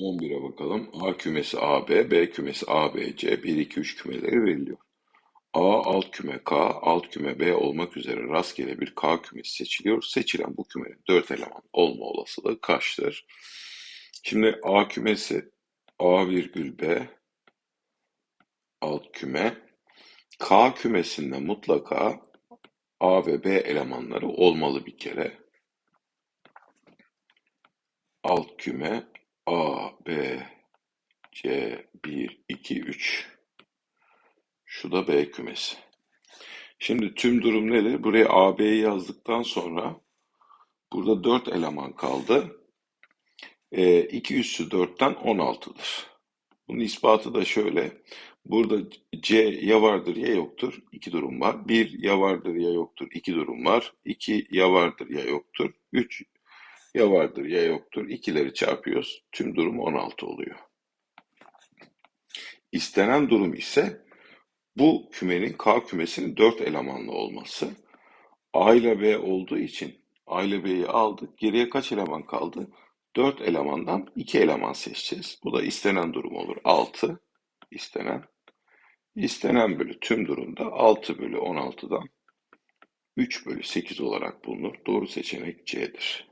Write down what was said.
11'e bakalım. A kümesi AB, B kümesi ABC, 1, 2, 3 kümeleri veriliyor. A alt küme K, alt küme B olmak üzere rastgele bir K kümesi seçiliyor. Seçilen bu kümenin 4 eleman olma olasılığı kaçtır? Şimdi A kümesi A virgül B alt küme K kümesinde mutlaka A ve B elemanları olmalı bir kere. Alt küme A, C, 1, 2, 3. Şu da B kümesi. Şimdi tüm durum nedir? Buraya AB'yi yazdıktan sonra burada 4 eleman kaldı. E, 2 üssü 4'ten 16'dır. Bunun ispatı da şöyle. Burada C ya vardır ya yoktur. İki durum var. 1 ya vardır ya yoktur. İki durum var. 2 ya vardır ya yoktur. 3 ya vardır ya yoktur. İkileri çarpıyoruz. Tüm durum 16 oluyor. İstenen durum ise bu kümenin K kümesinin 4 elemanlı olması. A ile B olduğu için A ile B'yi aldık. Geriye kaç eleman kaldı? 4 elemandan 2 eleman seçeceğiz. Bu da istenen durum olur. 6 istenen. İstenen bölü tüm durumda 6 bölü 16'dan 3 bölü 8 olarak bulunur. Doğru seçenek C'dir.